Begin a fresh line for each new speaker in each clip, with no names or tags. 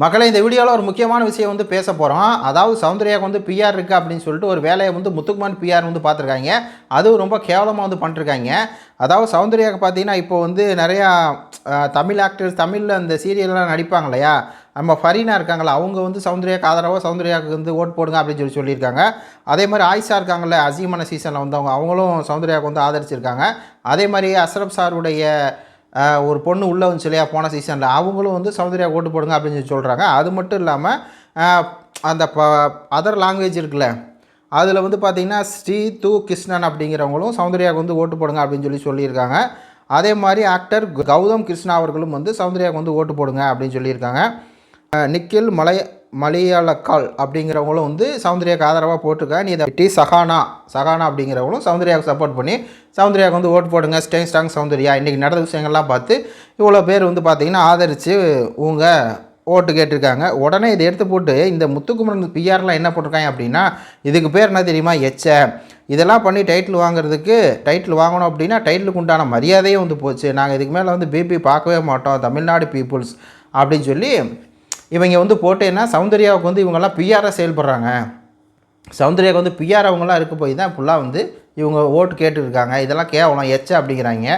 மக்களை இந்த வீடியோவில் ஒரு முக்கியமான விஷயம் வந்து பேச போகிறோம் அதாவது சௌந்தர்யாவுக்கு வந்து பிஆர் இருக்குது அப்படின்னு சொல்லிட்டு ஒரு வேலையை வந்து முத்துக்குமான் பிஆர் வந்து பார்த்துருக்காங்க. அதுவும் ரொம்ப கேவலமாக வந்து பண்ணிருக்காங்க. அதாவது சௌந்தர்யாவுக்கு பார்த்தீங்கன்னா இப்போ வந்து நிறையா தமிழ் ஆக்டர்ஸ் தமிழில் அந்த சீரியல்லாம் நடிப்பாங்க இல்லையா? நம்ம ஃபரீனா இருக்காங்களா அவங்க வந்து சௌந்தர்யாவுக்கு ஆதரவாக சௌந்தர்யாவுக்கு வந்து ஓட் போடுங்க அப்படின்னு சொல்லி சொல்லியிருக்காங்க. அதே மாதிரி ஆயிஷா இருக்காங்கல்ல அசீமான சீசனில் வந்தவங்க அவங்களும் சௌந்தர்யாவுக்கு வந்து ஆதரிச்சிருக்காங்க. அதே மாதிரி அஸ்ரப் சாருடைய ஒரு பொண்ணு உள்ளே வந்துச்சு இல்லையா போன சீசனில் அவங்களும் வந்து சௌந்தர்யா ஓட்டு போடுங்க அப்படின்னு சொல்லி சொல்கிறாங்க அது மட்டும் இல்லாமல் அந்த ப அதர் லாங்குவேஜ் இருக்குல்ல அதில் வந்து பார்த்திங்கன்னா ஸ்ரீ து கிருஷ்ணன் அப்படிங்கிறவங்களும் சௌந்தர்யாவுக்கு வந்து ஓட்டு போடுங்க அப்படின்னு சொல்லி சொல்லியிருக்காங்க. அதே மாதிரி ஆக்டர் கௌதம் கிருஷ்ணா அவர்களும் வந்து சௌந்தர்யாவுக்கு வந்து ஓட்டு போடுங்க அப்படின்னு சொல்லியிருக்காங்க. நிக்கில் மலை மலையாளக்கால் அப்படிங்கிறவங்களும் வந்து சௌந்தர்யாவுக்கு ஆதரவாக போட்டிருக்காங்க நீ இதை டி சஹானா சஹானா அப்படிங்கிறவங்களும் சௌந்தர்யாவுக்கு சப்போர்ட் பண்ணி சௌந்தர்யாவுக்கு வந்து ஓட்டு போடுங்க ஸ்டே ஸ்ட்ராங் சௌந்தர்யா. இன்றைக்கி நடந்த விஷயங்கள்லாம் பார்த்து இவ்வளோ பேர் வந்து பார்த்திங்கன்னா ஆதரித்து உங்க ஓட்டு கேட்டிருக்காங்க. உடனே இதை எடுத்து போட்டு இந்த முத்துக்குமரன் பிஆர்லாம் என்ன போட்டிருக்காங்க அப்படின்னா இதுக்கு பேர் என்ன தெரியுமா? எச்ச. இதெல்லாம் பண்ணி டைட்டில் வாங்குறதுக்கு டைட்டில் வாங்கணும் அப்படின்னா டைட்டிலுக்கு உண்டான மரியாதையே வந்து போச்சு. நாங்கள் இதுக்கு மேலே வந்து பிபி பார்க்கவே மாட்டோம். தமிழ்நாடு பீப்புள்ஸ் அப்படின்னு சொல்லி இவங்க வந்து போட்டேன்னா சௌந்தர்யாவுக்கு வந்து இவங்கெல்லாம் பிஆராக செயல்படுறாங்க. சௌந்தர்யாவுக்கு வந்து பிஆர் அவங்களாம் இருக்க போய் தான் ஃபுல்லாக வந்து இவங்க ஓட்டு கேட்டுருக்காங்க. இதெல்லாம் கேவலம் எச்ச அப்படிங்கிறாங்க.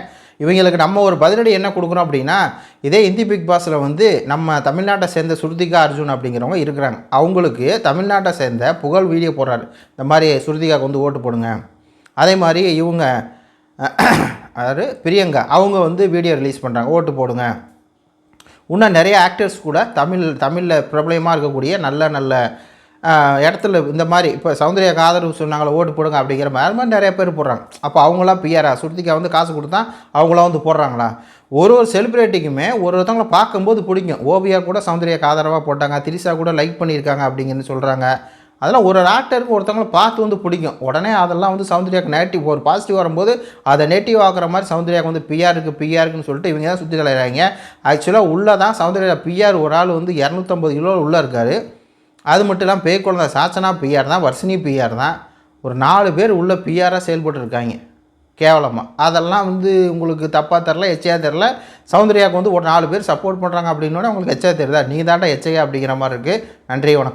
இவங்களுக்கு நம்ம ஒரு பதிலடி என்ன கொடுக்குறோம் அப்படின்னா இதே இந்தி பிக் பாஸில் வந்து நம்ம தமிழ்நாட்டை சேர்ந்த சுருதிகா அர்ஜுன் அப்படிங்கிறவங்க இருக்கிறாங்க. அவங்களுக்கு தமிழ்நாட்டை சேர்ந்த புகழ் வீடியோ போடுறாரு. இந்த மாதிரி சுருதிகாவுக்கு வந்து ஓட்டு போடுங்க. அதே மாதிரி இவங்க அதாவது பிரியங்கா அவங்க வந்து வீடியோ ரிலீஸ் பண்ணுறாங்க ஓட்டு போடுங்க. இன்னும் நிறைய ஆக்டர்ஸ் கூட தமிழ் தமிழில் பிரபலமாக இருக்கக்கூடிய நல்ல நல்ல இடத்துல இந்த மாதிரி இப்போ சௌந்தரிய காதல் சொன்னாங்களே ஓட்டு போடுங்க அப்படிங்கிற மாதிரி அது மாதிரி நிறைய பேர் போடுறாங்க. அப்போ அவங்களாம் பிஆரா சுருதிக்கா வந்து காசு கொடுத்தா அவங்களாம் வந்து போடுறாங்களா? ஒரு ஒரு செலிப்ரிட்டிக்குமே ஒரு ஒருத்தவங்கள பார்க்கும்போது பிடிக்கும். ஓவியா கூட சௌந்தர்யாக்கு ஆதரவாக போட்டாங்க திரிசா கூட லைக் பண்ணியிருக்காங்க அப்படிங்கன்னு சொல்கிறாங்க அதெல்லாம் ஒரு ஆக்டருக்கு ஒருத்தவங்கள பார்த்து வந்து பிடிக்கும். உடனே அதெல்லாம் வந்து சௌந்தர்யாக்கு நெகட்டிவ் ஒரு பாசிட்டிவ் வரும்போது அதை நெகட்டிவ் ஆகிற மாதிரி சௌந்தர்யாக்கு வந்து பிஆருக்கு பிஆருக்குன்னு சொல்லிட்டு இவங்க தான் சுற்றி கலையிறாங்க ஆக்சுவலாக உள்ளே தான் சௌந்தர்யா பிஆர் ஒரு ஆள் வந்து இரநூத்தம்பது கிலோ உள்ளே இருக்கார். அது மட்டும் இல்லாமல் பேய் குழந்தை சாச்சனா பிஆர் தான் வர்ஷினி பிஆர் தான். ஒரு நாலு பேர் உள்ள பிஆராக செயல்பட்டு இருக்காங்க கேவலமாக அதெல்லாம் வந்து உங்களுக்கு தப்பாக தெரில எச்சையாக தெரில சௌந்தர்யாவுக்கு வந்து ஒரு நாலு பேர் சப்போர்ட் பண்ணுறாங்க அப்படின்னோட உங்களுக்கு எச்சையாக தெரியுதா? நீ தாண்டா எச்சையா அப்படிங்கிற மாதிரி இருக்குது நன்றி வணக்கம்.